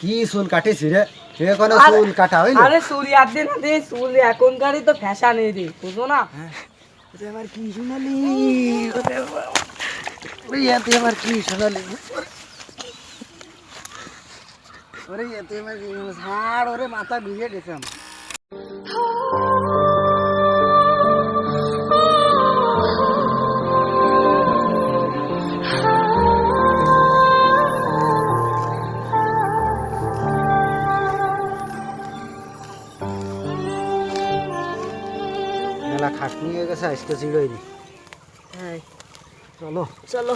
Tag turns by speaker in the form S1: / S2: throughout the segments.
S1: কি চুল কাটিছি রে? এখানে চুল কাটা হইল
S2: আরে চুল আর দে না দে চুল এখনকারই তো ফ্যাশন এই রে বুঝো না?
S1: এবার কি শোনালি? ওরে এতে এবার কি শোনালি? ওরে এতে এবার ছাড় ওরে মাথা ভিজে গেছে আমার। খাটনি হয়ে গেছে আজকে জিরোই
S2: হ্যাঁ।
S1: চলো।
S2: চলো।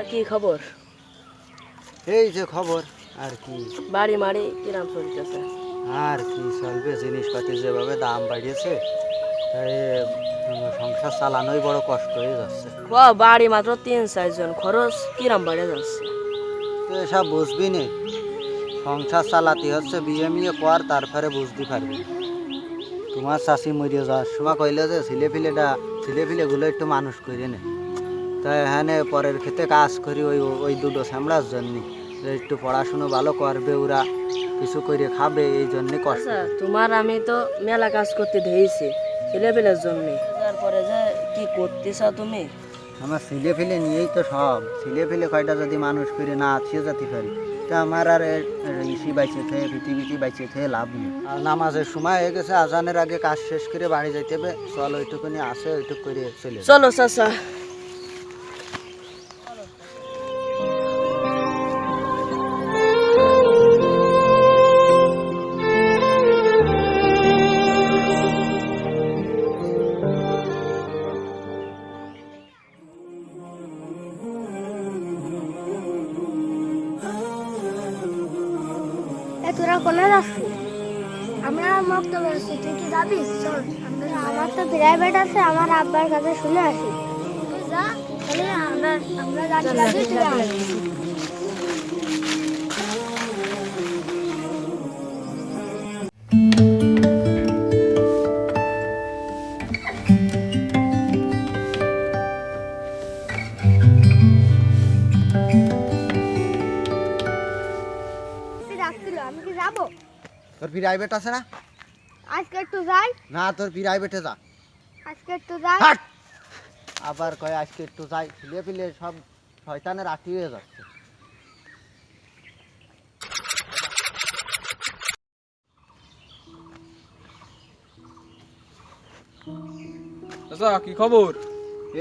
S2: আচ্ছা কি খবর?
S1: এই যে খবর আর কি?
S2: বাড়ি মারি কিরাম চলতেছে?
S1: আর কি চলবে? জিনিসপাতি যেভাবে দাম বাড়িয়েছে তাই সংসার চালানোই বড় কষ্ট হয়ে যাচ্ছে।
S2: ও বাড়ি মাত্র তিন চারজন খরচ কিরাম বাড়ে যাচ্ছে?
S1: তো এসব বুঝবি নে। সংসার চালাতে হচ্ছে বিয়ে মিয়ে কর তারপরে বুঝতে পারবি। তোমার চাষি মরিয়ে যাওয়ার সময় কইলে যে ছেলে ফিলেটা ছেলে ফিলেগুলো একটু মানুষ করে নে। তাই এখানে পরের ক্ষেত্রে কাজ করি ওই ওই দুটো শ্যামড়ার জন্য। একটু পড়াশুনো ভালো করবে ওরা কিছু করে খাবে এই জন্যে কষ্ট
S2: আচ্ছা তোমার আমি তো মেলা কাজ করতে ধেয়েছি ছেলেপেলের জন্য। তারপরে যে কি করতেছ তুমি?
S1: আমার ছেলে ফেলে নিয়েই তো সব। ছেলে ফেলে কয়টা যদি মানুষ করে না আছে যেতে পারি। তা আমার আর ইসি বাইচে থেকে পৃথিবীতে বাইচে থেকে লাভ নেই। আর নামাজের সময় হয়ে গেছে আজানের আগে কাজ শেষ করে বাড়ি যাইতে হবে। চল ওইটুকুনি আসে ওইটুক করে চলে।
S2: চলো চাচা।
S3: এ তোরা আমরা মক্তবে আছি তুই কি যাবি? চল আমার তো প্রাইভেট আছে আমার আব্বার কাছে শুনে আসি। যা তাহলে আমরা আমরা গাড়ি
S1: তোর প্রাইভেট আছে না?
S3: আজকে একটু যাই।
S1: না তোর প্রাইভেটে যা।
S3: আজকে একটু যাই।
S1: হাট! আবার কয় আজকে একটু যাই। ছেলে ফেলে সব শয়তানের আটি হয়ে যাচ্ছে।
S4: কি খবর?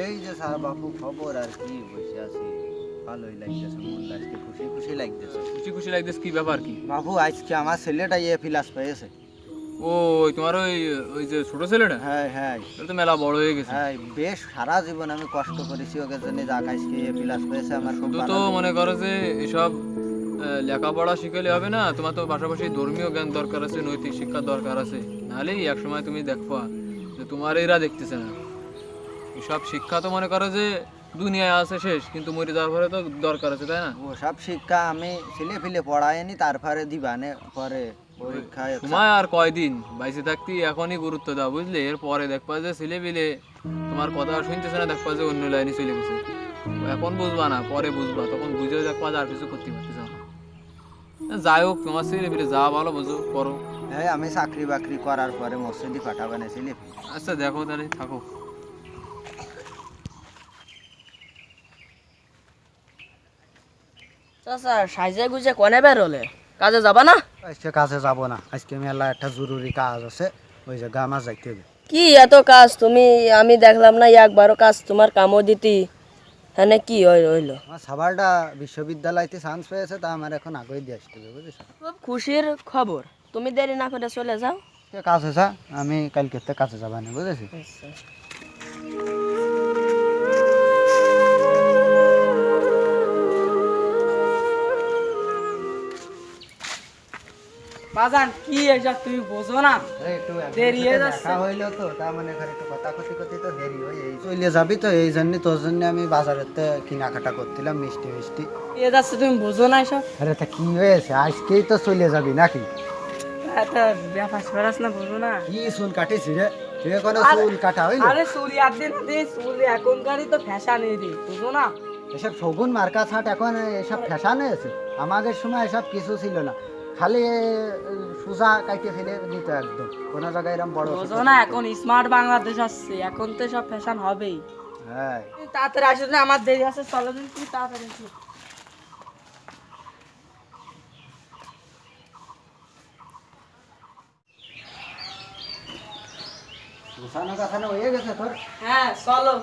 S1: এই যে স্যার বাপু খবর আর কি বসে আছি। ভালোই লাগতেছে মন লাগছে খুশি খুশি লাগতেছে।
S4: খুশি খুশি লাগতেছে কি ব্যাপার কি?
S1: বাবু আজকে আমার ছেলেটা ফিলাস পেয়েছে।
S4: ওই তোমার ওই ওই যে ছোট ছেলেটা?
S1: হ্যাঁ হ্যাঁ।
S4: তো মেলা বড় হয়ে গেছে।
S1: হ্যাঁ বেশ সারা জীবন আমি কষ্ট করেছি ওকে জন্য আজকে ফিলাস পেয়েছে আমার খুব
S4: তো মনে করো যে এসব লেখাপড়া শিখালে হবে না তোমার তো পাশাপাশি ধর্মীয় জ্ঞান দরকার আছে নৈতিক শিক্ষার দরকার আছে। নাহলে এক সময় তুমি দেখবা যে তোমার এরা দেখতেছে না। এসব শিক্ষা তো মনে করো যে দুনিয়ায় আছে শেষ কিন্তু মরে যাওয়ার পরে তো দরকার আছে তাই না?
S1: ও সব শিক্ষা আমি ছেলে ফেলে পড়াইনি তারপরে দিবানে পরে পরীক্ষায়
S4: সময় আর কয়দিন? বাইসে থাকতে এখনই গুরুত্ব দাও বুঝলে? এর পরে দেখবা যে ছেলে পেলে তোমার কথা শুনতেছে না দেখবা যে অন্য লাইনে চলে গেছে। এখন বুঝবা না পরে বুঝবা তখন বুঝেও দেখবা আর কিছু করতে পারতেছে না। যাই হোক তোমার ছেলে পেলে যা ভালো বুঝো করো।
S1: হ্যাঁ আমি চাকরি বাকরি করার পরে মসজিদি পাঠাবানে ছেলে
S4: আচ্ছা দেখো তাহলে থাকো।
S2: চাচা সাইজে গুজে কনে বের হলে কাজে যাবা না?
S1: আজকে কাজে যাব না। আজকে মেলা একটা জরুরি কাজ আছে ওই যে গামা যাইতে হবে।
S2: কি এত কাজ? তুমি আমি দেখলাম না একবারও কাজ তোমার কামও দিতি। হ্যাঁ কি হইল হইল?
S1: আমার সাবারটা বিশ্ববিদ্যালয়তে চান্স পেয়েছে তা আমার এখন আগেই দিয়ে আসতে হবে বুঝেছ?
S2: খুব খুশির খবর। তুমি দেরি না করে চলে যাও।
S1: কাজ আছে আমি কালকে কাজে যাবানি বুঝেছি?
S2: বাজান কি এসব তুমি বোঝো না? দেরি হয়ে যাচ্ছে।
S1: হইল তো তার মানে ঘরে একটু কথা কথি কথি তো দেরি হয়ে চলে যাবি তো এই জন্য তোর জন্য আমি বাজারেতে কেনাকাটা করছিলাম মিষ্টি মিষ্টি।
S2: এ যাচ্ছে তুমি বোঝো না এসব?
S1: আরে তা কি হয়েছে? আজকেই তো চলে যাবি নাকি?
S2: একটা ব্যাপার ফেরাস না বোঝো না।
S1: কি চুল রে? তুই চুল কাটা হইল?
S2: আরে চুরি আর দিন দিন চুরি এখনকারই তো ফ্যাশন এই বুঝো না।
S1: এসব শগুন মার্কা ছাট এখন এসব ফ্যাশন হয়েছে? আমাদের সময় এসব কিছু ছিল না। খালি সুজা কাইটে ফেলে দিত একদম। কোনো জায়গায় এরকম বড়
S2: বোঝো না এখন স্মার্ট বাংলাদেশ আসছে এখন তো সব ফ্যাশন হবেই।
S1: হ্যাঁ।
S2: তাড়াতাড়ি আসো না আমার দেরি আছে চলো দিন তুমি তাড়াতাড়ি আসো।
S1: গুছানো গাছানো হয়ে গেছে তোর?
S2: হ্যাঁ চলো।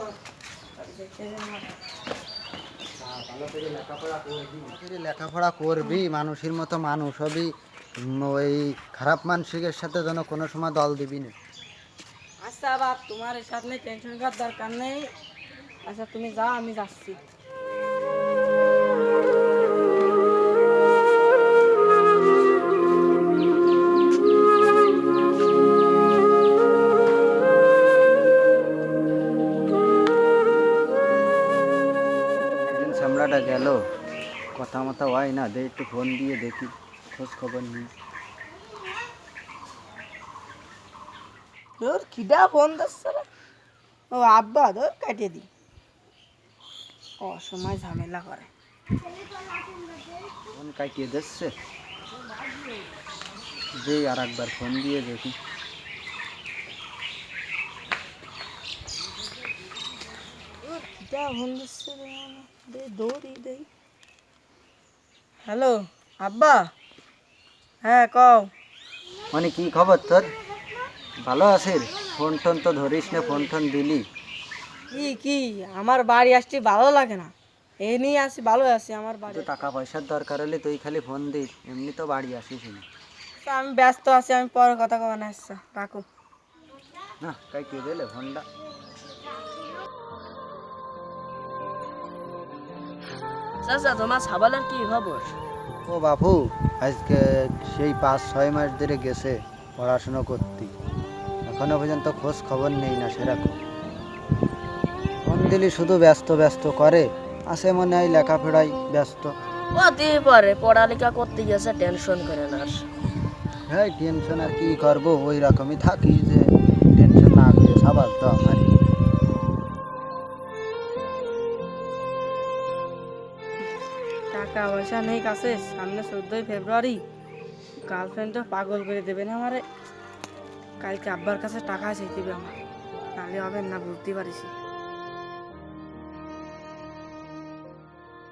S1: লেখাপড়া করবি, মানুষের মতো মানুষ হবি ওই খারাপ মানসিকের সাথে যেন কোনো সময় দল দিবি না।
S2: আচ্ছা বাপ, তোমার সাথে টেনশন করার দরকার নেই। আচ্ছা তুমি যাও, আমি যাচ্ছি।
S1: সামলাটা গেল। কথা মতো হয় না দে একটু ফোন দিয়ে দেখি খোঁজ খবর নিই।
S2: তোর কিডা ফোন দিচ্ছে ও আব্বা তোর কাটিয়ে দি। অসময় ঝামেলা করে।
S1: ফোন কাটিয়ে দিচ্ছে যে আর একবার ফোন দিয়ে দেখি
S2: কিডা ফোন দিচ্ছে রে আমার? দে দৌড়ি দেই হ্যালো আব্বা। হ্যাঁ কও।
S1: মানে কি খবর তোর? ভালো আছিস? ফোন টোন তো ধরিস না ফোন টোন দিলি।
S2: কি কি? আমার বাড়ি আসছি ভালো লাগে না। এই নিয়ে আসি ভালো আছি আমার বাড়ি।
S1: তো টাকা পয়সার দরকার হলে তুই খালি ফোন দিস এমনি তো বাড়ি আসিস না।
S2: তো আমি ব্যস্ত আছি আমি পরে কথা কবে না আসছে রাখো।
S1: না কাইটিয়ে দিলে ফোনটা?
S2: চাচা তোমার সাবালের কি খবর?
S1: ও বাপু আজকে সেই পাঁচ ছয় মাস ধরে গেছে পড়াশুনো করতে। এখনও পর্যন্ত খোঁজ খবর নেই না সেরকম। ফোন দিলি শুধু ব্যস্ত ব্যস্ত করে আছে মনে হয় লেখাপড়ায় ব্যস্ত।
S2: দিয়ে পরে পড়ালেখা করতে গেছে টেনশন করে না
S1: হ্যাঁ টেনশন আর কি করব ওই রকমই থাকি যে টেনশন না করে সবার তো আমার
S2: টাকা পয়সা নেই কাছে, সামনে চোদ্দোই ফেব্রুয়ারি। গার্লফ্রেন্ড তো পাগল করে দেবে না আমারে? কালকে আব্বার কাছে টাকা চাইতে দেবে আমার। নাহলে হবে না, বুঝতে পারিস।